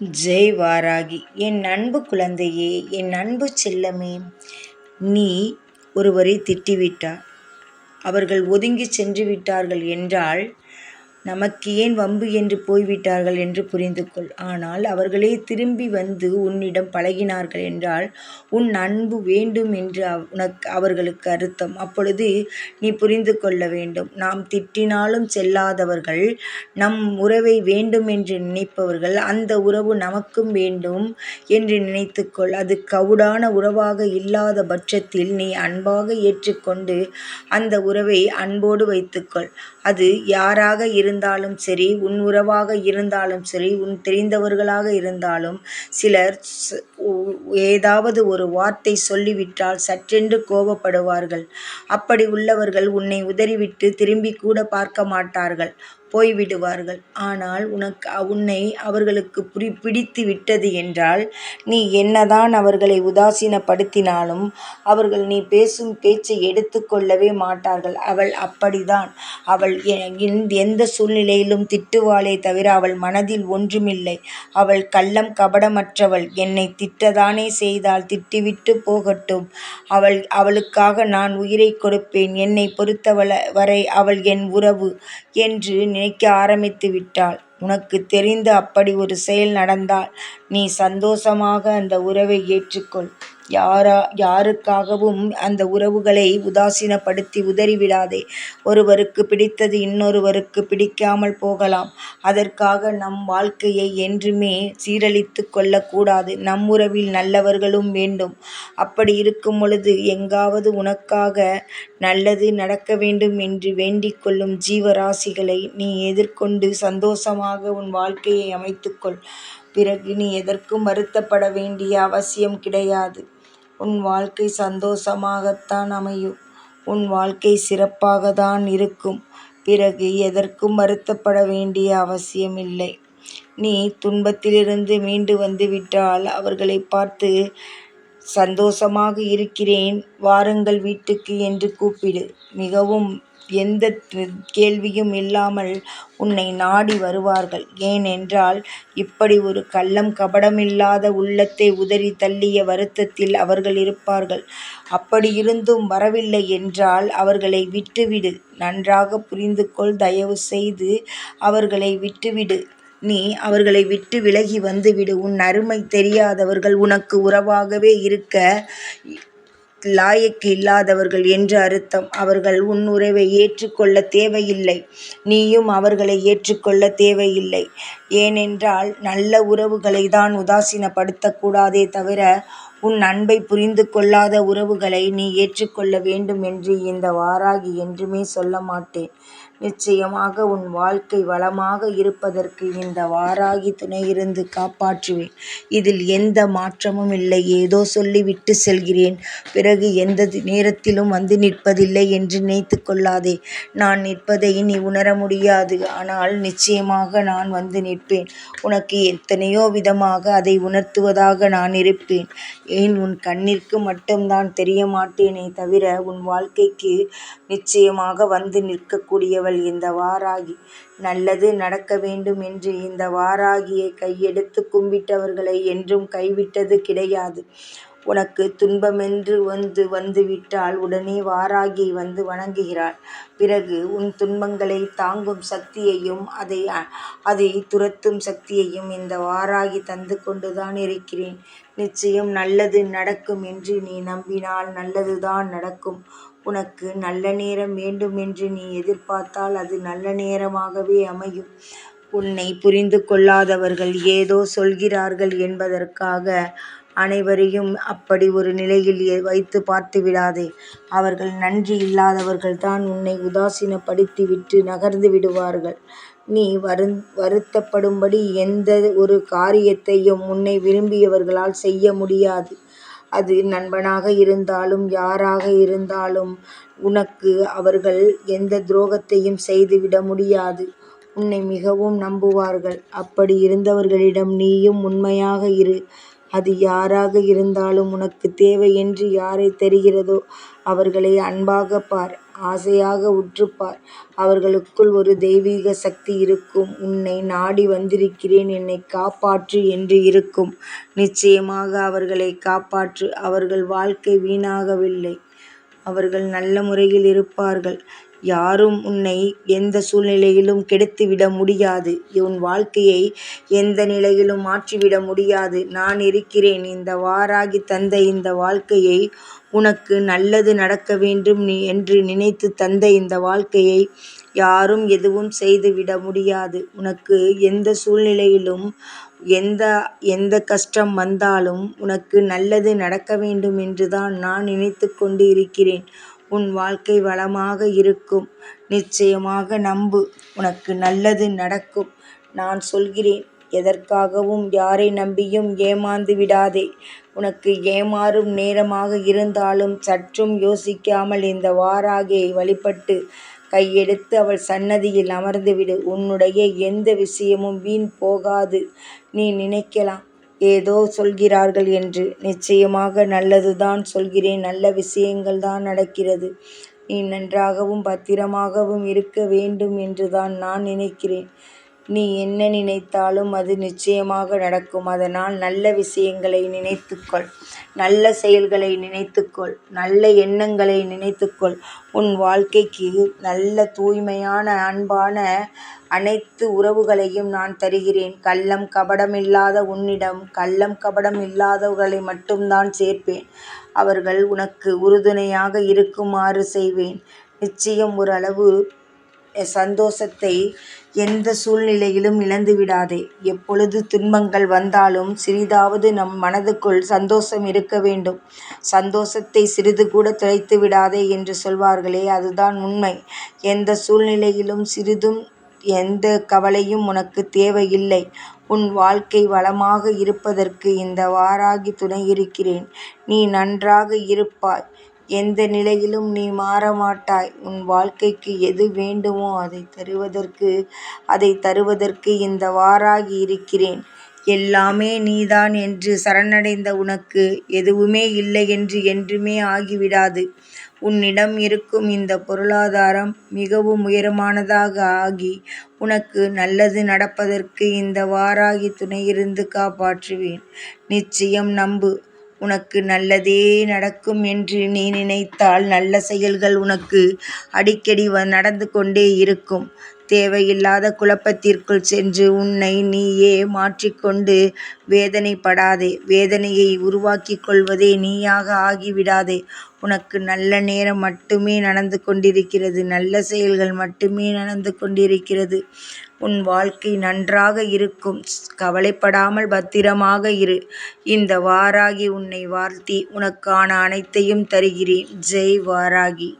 ஜெய் வாராகி என் அன்பு குழந்தையே என் அன்பு செல்லமே நீ ஒருவரை திட்டிவிட்டார் அவர்கள் ஒதுங்கி சென்று விட்டார்கள் என்றால் நமக்கு ஏன் வம்பு என்று போய்விட்டார்கள் என்று புரிந்து கொள் ஆனால் அவர்களே திரும்பி வந்து உன்னிடம் பழகினார்கள் என்றால் உன் அன்பு வேண்டும் என்று உனக்கு அவர்களுக்கு அர்த்தம். அப்பொழுது நீ புரிந்து கொள்ள வேண்டும். நாம் திட்டினாலும் செல்லாதவர்கள் நம் உறவை வேண்டும் என்று நினைப்பவர்கள் அந்த உறவு நமக்கும் வேண்டும் என்று நினைத்துக்கொள். அது கவுடான உறவாக இல்லாத பட்சத்தில் நீ அன்பாக ஏற்றுக்கொண்டு அந்த உறவை அன்போடு வைத்துக்கொள். அது யாராக இருந்தாலும் சரி உன் உறவாக இருந்தாலும் சரி உன் தெரிந்தவர்களாக இருந்தாலும் சிலர் ஏதாவது ஒரு வார்த்தை சொல்லிவிட்டால் சற்றென்று கோபப்படுவார்கள். அப்படி உள்ளவர்கள் உன்னை உதறிவிட்டு திரும்பி கூட பார்க்க மாட்டார்கள். போய்விடுவார்கள். ஆனால் உனக்கு உன்னை அவர்களுக்கு புரி பிடித்து விட்டது என்றால் நீ என்னதான் அவர்களை உதாசீனப்படுத்தினாலும் அவர்கள் நீ பேசும் பேச்சை எடுத்துக்கொள்ளவே மாட்டார்கள். அவள் அப்படிதான். அவள் எந்த சூழ்நிலையிலும் திட்டுவாளே தவிர அவள் மனதில் ஒன்றுமில்லை. அவள் கள்ளம் கபடமற்றவள். என்னை திட்டதானே செய்தால் திட்டிவிட்டு போகட்டும். அவள் அவளுக்காக நான் உயிரை கொடுப்பேன். என்னை பொறுத்தவள வரை அவள் என் உறவு என்று நினைக்க ஆரம்பித்து விட்டாள். உனக்கு தெரிந்து அப்படி ஒரு செயல் நடந்தால் நீ சந்தோஷமாக அந்த உறவை ஏற்றுக்கொள். யாரா யாருக்காகவும் அந்த உறவுகளை உதாசீனப்படுத்தி உதறிவிடாதே. ஒருவருக்கு பிடித்தது இன்னொருவருக்கு பிடிக்காமல் போகலாம். அதற்காக நம் வாழ்க்கையை என்றுமே சீரழித்து கொள்ளக்கூடாது. நம் உறவில் நல்லவர்களும் வேண்டும். அப்படி இருக்கும் பொழுது எங்காவது உனக்காக நல்லது நடக்க வேண்டும் என்று வேண்டிக் கொள்ளும் ஜீவராசிகளை நீ எதிர்கொண்டு சந்தோஷமாக உன் வாழ்க்கையை அமைத்துக்கொள் பிறகு நீ எதற்கும் வருத்தப்பட வேண்டிய அவசியம் கிடையாது. உன் வாழ்க்கை சந்தோஷமாகத்தான் அமையும். உன் வாழ்க்கை சிறப்பாக தான் இருக்கும். பிறகு எதற்கும் வருத்தப்பட வேண்டிய அவசியமில்லை. நீ துன்பத்திலிருந்து மீண்டு வந்துவிட்டால் அவர்களை பார்த்து சந்தோஷமாக இருக்கிறேன் வாருங்கள் வீட்டுக்கு என்று கூப்பிடு. மிகவும் எந்த கேள்வியும் இல்லாமல் உன்னை நாடி வருவார்கள். ஏனென்றால் இப்படி ஒரு கள்ளம் கபடமில்லாத உள்ளத்தை உதறி தள்ளிய வருத்தத்தில் அவர்கள் இருப்பார்கள். அப்படியிருந்தும் வரவில்லை என்றால் அவர்களை விட்டுவிடு. நன்றாக புரிந்து கொள் தயவு செய்து அவர்களை விட்டுவிடு. நீ அவர்களை விட்டு விலகி வந்துவிடு. உன் அருமை தெரியாதவர்கள் உனக்கு உறவாகவே இருக்க லாயக்கு இல்லாதவர்கள் என்று அர்த்தம். அவர்கள் உன் உறவை ஏற்றுக்கொள்ள தேவையில்லை. நீயும் அவர்களை ஏற்றுக்கொள்ள தேவையில்லை. ஏனென்றால் நல்ல உறவுகளை தான் உதாசீனப்படுத்தக்கூடாதே தவிர உன் அன்பை புரிந்து கொள்ளாத உறவுகளை நீ ஏற்றுக்கொள்ள வேண்டும் என்று இந்த வாராகி என்றுமே சொல்ல மாட்டேன். நிச்சயமாக உன் வாழ்க்கை வளமாக இருப்பதற்கு இந்த வாராகி துணையிருந்து காப்பாற்றுவேன். இதில் எந்த மாற்றமும் இல்லை. ஏதோ சொல்லிவிட்டு செல்கிறேன். பிறகு எந்த நேரத்திலும் வந்து நிற்பதில்லை என்று நினைத்து கொள்ளாதே. நான் நிற்பதை நீ உணர முடியாது. ஆனால் நிச்சயமாக நான் வந்து நிற்பேன். உனக்கு எத்தனையோ விதமாக அதை உணர்த்துவதாக நான் இருப்பேன். ஏன் உன் கண்ணிற்கு மட்டும்தான் தெரிய மாட்டேனே தவிர உன் வாழ்க்கைக்கு நிச்சயமாக வந்து நிற்கக்கூடியவன் கொண்டவள் இந்த வாராகி நல்லது நடக்க வேண்டும் என்று இந்த வாராகியை கையெடுத்து கும்பிட்டவர்களை என்றும் கைவிட்டது கிடையாது. உனக்கு துன்பமென்று வந்து வந்துவிட்டால் உடனே வாராகி வந்து வணங்குகிறாள். பிறகு உன் துன்பங்களை தாங்கும் சக்தியையும் அதை அதை துரத்தும் சக்தியையும் இந்த வாராகி தந்து கொண்டுதான் இருக்கிறேன். நிச்சயம் நல்லது நடக்கும் என்று நீ நம்பினால் நல்லதுதான் நடக்கும். உனக்கு நல்ல நேரம் வேண்டுமென்று நீ எதிர்பார்த்தால் அது நல்ல நேரமாகவே அமையும். உன்னை புரிந்து கொள்ளாதவர்கள் ஏதோ சொல்கிறார்கள் என்பதற்காக அனைவரையும் அப்படி ஒரு நிலையில் வைத்து பார்த்து விடாதே. அவர்கள் நன்றி இல்லாதவர்கள் தான் உன்னை உதாசீனப்படுத்திவிட்டு நகர்ந்து விடுவார்கள். நீ வருந் வருத்தப்படும்படி எந்த ஒரு காரியத்தையும் உன்னை விரும்பியவர்களால் செய்ய முடியாது. அது நண்பனாக இருந்தாலும் யாராக இருந்தாலும் உனக்கு அவர்கள் எந்த துரோகத்தையும் செய்துவிட முடியாது. உன்னை மிகவும் நம்புவார்கள். அப்படி இருந்தவர்களிடம் நீயும் உண்மையாக இரு. அது யாராக இருந்தாலும் உனக்கு தேவை என்று யாரை தெரிகிறதோ அவர்களை அன்பாக பார் ஆசையாக உற்றுப்பார். அவர்களுக்குள் ஒரு தெய்வீக சக்தி இருக்கும். உன்னை நாடி வந்திருக்கிறேன் என்னைக் காப்பாற்று என்று இருக்கும். நிச்சயமாக அவர்களைக் காப்பாற்று. அவர்கள் வாழ்க்கை வீணாகவில்லை. அவர்கள் நல்ல முறையில் இருப்பார்கள். யாரும் உன்னை எந்த சூழ்நிலையிலும் கெடுத்துவிட முடியாது. உன் வாழ்க்கையை எந்த நிலையிலும் மாற்றிவிட முடியாது. நான் இருக்கிறேன். இந்த வாராகி தந்த இந்த வாழ்க்கையை உனக்கு நல்லது நடக்க வேண்டும் என்று நினைத்து தந்த இந்த வாழ்க்கையை யாரும் எதுவும் செய்துவிட முடியாது. உனக்கு எந்த சூழ்நிலையிலும் எந்த எந்த கஷ்டம் வந்தாலும் உனக்கு நல்லது நடக்க வேண்டும் என்றுதான் நான் நினைத்து கொண்டு இருக்கிறேன். உன் வாழ்க்கை வளமாக இருக்கும். நிச்சயமாக நம்பு. உனக்கு நல்லது நடக்கும். நான் சொல்கிறேன். எதற்காகவும் யாரை நம்பியும் ஏமாந்து விடாதே. உனக்கு ஏமாறும் நேரமாக இருந்தாலும் சற்றும் யோசிக்காமல் இந்த வாராகியை வழிபட்டு கையெடுத்து அவள் சன்னதியில் அமர்ந்துவிடு. உன்னுடைய எந்த விஷயமும் வீண் போகாது. நீ நினைக்கலாம் ஏதோ சொல்கிறார்கள் என்று. நிச்சயமாக நல்லதுதான் சொல்கிறேன். நல்ல விஷயங்கள்தான் நடக்கிறது. நீ நன்றாகவும் பத்திரமாகவும் இருக்க வேண்டும் என்றுதான் நான் நினைக்கிறேன். நீ என்ன நினைத்தாலும் அது நிச்சயமாக நடக்கும். அதனால் நல்ல விஷயங்களை நினைத்துக்கொள். நல்ல செயல்களை நினைத்துக்கொள். நல்ல எண்ணங்களை நினைத்துக்கொள். உன் வாழ்க்கைக்கு நல்ல தூய்மையான அன்பான அனைத்து உறவுகளையும் நான் தருகிறேன். கள்ளம் கபடமில்லாத உன்னிடம் கள்ளம் கபடம் இல்லாதவர்களை மட்டும்தான் சேர்ப்பேன். அவர்கள் உனக்கு உறுதுணையாக இருக்குமாறு செய்வேன். நிச்சயம் ஓரளவு சந்தோஷத்தை எந்த சூழ்நிலையிலும் இழந்து விடாதே எப்பொழுது துன்பங்கள் வந்தாலும் சிறிதாவது நம் மனதுக்குள் சந்தோஷம் இருக்க வேண்டும். சந்தோஷத்தை சிறிது கூட தொலைத்து விடாதே என்று சொல்வார்களே அதுதான் உண்மை. எந்த சூழ்நிலையிலும் சிறிதும் எந்த கவலையும் உனக்கு தேவையில்லை. உன் வாழ்க்கை வளமாக இருப்பதற்கு இந்த வாராகி துணை இருக்கிறேன். நீ நன்றாக இருப்பாய். எந்த நிலையிலும் நீ மாறமாட்டாய். உன் வாழ்க்கைக்கு எது வேண்டுமோ அதை தருவதற்கு அதை தருவதற்கு இந்த வாராகி இருக்கிறேன். எல்லாமே நீதான் என்று சரணடைந்த உனக்கு எதுவுமே இல்லை என்று என்றுமே ஆகிவிடாது. உன்னிடம் இருக்கும் இந்த பொருளாதாரம் மிகவும் உயரமானதாக ஆகி உனக்கு நல்லது நடப்பதற்கு இந்த வாராகி துணையிருந்து காப்பாற்றுவேன். நிச்சயம் நம்பு. உனக்கு நல்லதே நடக்கும் என்று நீ நினைத்தால் நல்ல செயல்கள் உனக்கு அடிக்கடி நடந்து கொண்டே இருக்கும். தேவையில்லாத குழப்பத்திற்குள் சென்று உன்னை நீயே மாற்றிக்கொண்டு வேதனைப்படாதே. வேதனையை உருவாக்கிக் கொள்வதே நீயாக ஆகிவிடாதே. உனக்கு நல்ல நேரம் மட்டுமே நடந்து கொண்டிருக்கிறது. நல்ல செயல்கள் மட்டுமே நடந்து கொண்டிருக்கிறது. உன் வாழ்க்கை நன்றாக இருக்கும். கவலைப்படாமல் பத்திரமாக இரு. இந்த வாராகி உன்னை வாழ்த்தி உனக்கான அனைத்தையும் தருகிறேன். ஜெய் வாராகி.